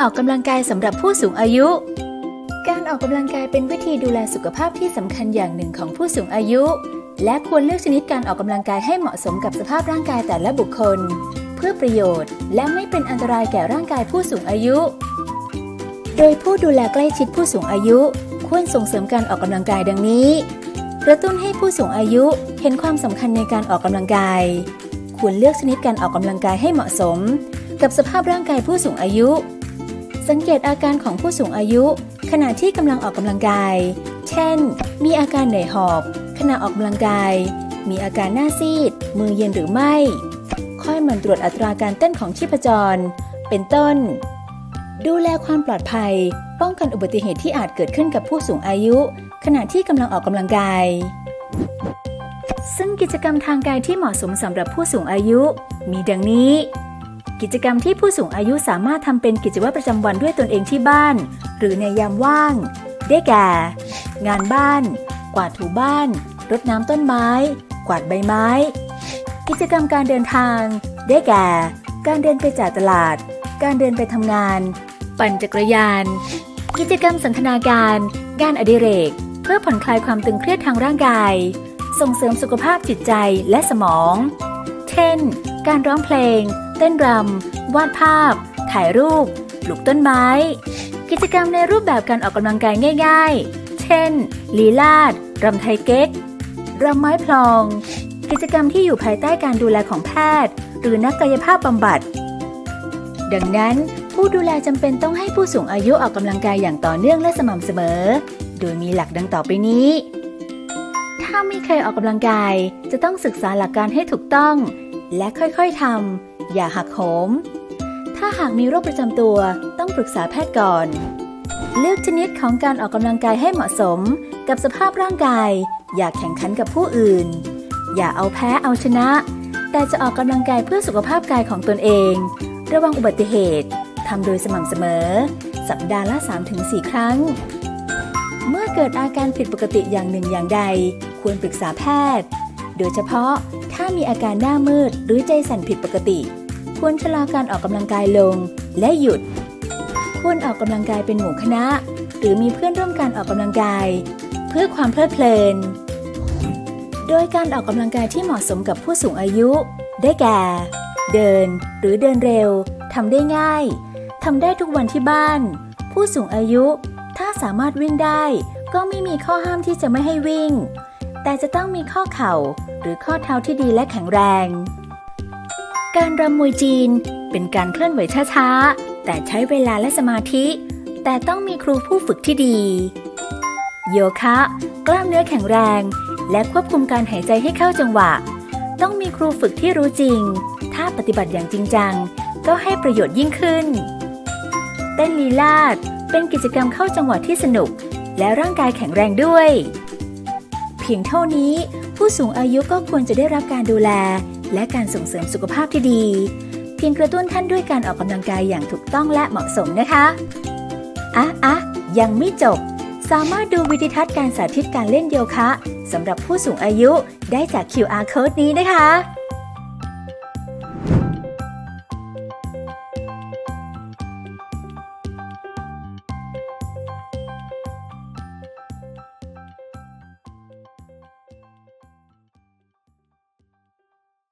ออกกำลังกายสำหรับผู้สูงอายุ การออกกำลังกายเป็นวิธีดูแลสุขภาพที่สำคัญอย่างหนึ่งของผู้สูงอายุ และควรเลือกชนิดการออกกำลังกายให้เหมาะสมกับสภาพร่างกายแต่ละบุคคล เพื่อประโยชน์ และไม่เป็นอันตรายแก่ร่างกายผู้สูงอายุ โดยผู้ดูแลใกล้ชิดผู้สูงอายุ ควรส่งเสริมการออกกำลังกายดังนี้กระตุ้นให้ผู้สูงอายุเห็นความสำคัญในการออกกำลังกาย ควรเลือกชนิดการออกกำลังกายให้เหมาะสม กับสภาพร่างกายผู้สูงอายุ สังเกตอาการของผู้สูงอายุ ขณะที่กำลังออกกำลังกาย เช่น มีอาการเหนื่อยหอบ ขณะออกกำลังกาย มีอาการหน้าซีด มือเย็นหรือไม่ ค่อยมันตรวจอัตราการเต้นของชีพจร เป็นต้น ดูแลความปลอดภัย ป้องกันอุบัติเหตุที่อาจเกิดขึ้นกับผู้สูงอายุ ขณะที่กำลังออกกำลังกาย ซึ่งกิจกรรมทางกายที่เหมาะสมสำหรับผู้สูงอายุ มีดังนี้ กิจกรรมที่ผู้สูงอายุสามารถทำเป็นกิจวัตรประจำวันด้วยตนเองที่บ้าน หรือในยามว่าง ได้แก่ งานบ้าน กวาดถูบ้าน รดน้ำต้นไม้ กวาดใบไม้ กิจกรรมการเดินทาง ได้แก่ การเดินไปจ่ายตลาด การเดินไปทำงาน ปั่นจักรยาน กิจกรรมสันทนาการ งานอดิเรก เพื่อผ่อนคลายความตึงเครียดทางร่างกาย ส่งเสริมสุขภาพจิตใจและสมอง เช่น การร้องเพลง เต้นรำวาดภาพ ถ่ายรูปปลูกต้นไม้ กิจกรรมในรูปแบบการออกกำลังกายง่าย ๆ เช่น ลีลาดรำไทยเก๊กรำไม้พลอง กิจกรรมที่อยู่ภายใต้การดูแลของแพทย์ หรือนักกายภาพบำบัด ดังนั้นผู้ดูแลจำเป็นต้องให้ผู้สูงอายุออกกำลังกายอย่างต่อเนื่องและสม่ำเสมอ โดยมีหลักดังต่อไปนี้ ถ้าไม่เคยออกกำลังกาย จะต้องศึกษาหลักการให้ถูกต้อง และค่อยๆทำอย่าหักโหม ถ้าหากมีโรคประจำตัวต้องปรึกษาแพทย์ก่อน เลือกชนิดของการออกกำลังกายให้เหมาะสมกับสภาพร่างกาย อย่าแข่งขันกับผู้อื่น อย่าเอาแพ้เอาชนะ แต่จะออกกำลังกายเพื่อสุขภาพกายของตนเอง ระวังอุบัติเหตุทำโดยสม่ำเสมอ สัปดาห์ละ 3-4 ครั้ง เมื่อเกิดอาการผิดปกติอย่างหนึ่งอย่างใด ควรปรึกษาแพทย์ โดยเฉพาะ ถ้ามีอาการหน้ามืดหรือใจสั่นผิดปกติ ควรชะลอการออกกำลังกายลงและหยุด ควรออกกำลังกายเป็นหมู่คณะ หรือมีเพื่อนร่วมการออกกำลังกาย เพื่อความเพลิดเพลิน โดยการออกกำลังกายที่เหมาะสมกับผู้สูงอายุ ได้แก่ เดินหรือเดินเร็วทำได้ง่ายทำได้ทุกวันที่บ้าน ผู้สูงอายุ ถ้าสามารถวิ่งได้ ก็ไม่มีข้อห้ามที่จะไม่ให้วิ่ง แต่จะต้องมีข้อเข่า หรือข้อเท้าที่ดีและแข็งแรง การรำมวยจีนเป็นการเคลื่อนไหวช้าๆ แต่ใช้เวลาและสมาธิ แต่ต้องมีครูผู้ฝึกที่ดี โยคะ กล้ามเนื้อแข็งแรง และควบคุมการหายใจให้เข้าจังหวะ ต้องมีครูฝึกที่รู้จริง ถ้าปฏิบัติอย่างจริงจัง ก็ให้ประโยชน์ยิ่งขึ้น เต้นลีลาดเป็นกิจกรรมเข้าจังหวะที่สนุก และร่างกายแข็งแรงด้วย เพียงเท่านี้ ผู้สูงอายุก็ควรจะได้รับการดูแล และการส่งเสริมสุขภาพที่ดี เพียงกระตุ้นท่านด้วยการออกกำลังกายอย่างถูกต้องและเหมาะสมนะคะอะอะยังไม่จบ สามารถดูวิดีทัศน์การสาธิตการเล่นโยคะสำหรับผู้สูงอายุได้จาก QR code นี้นะคะ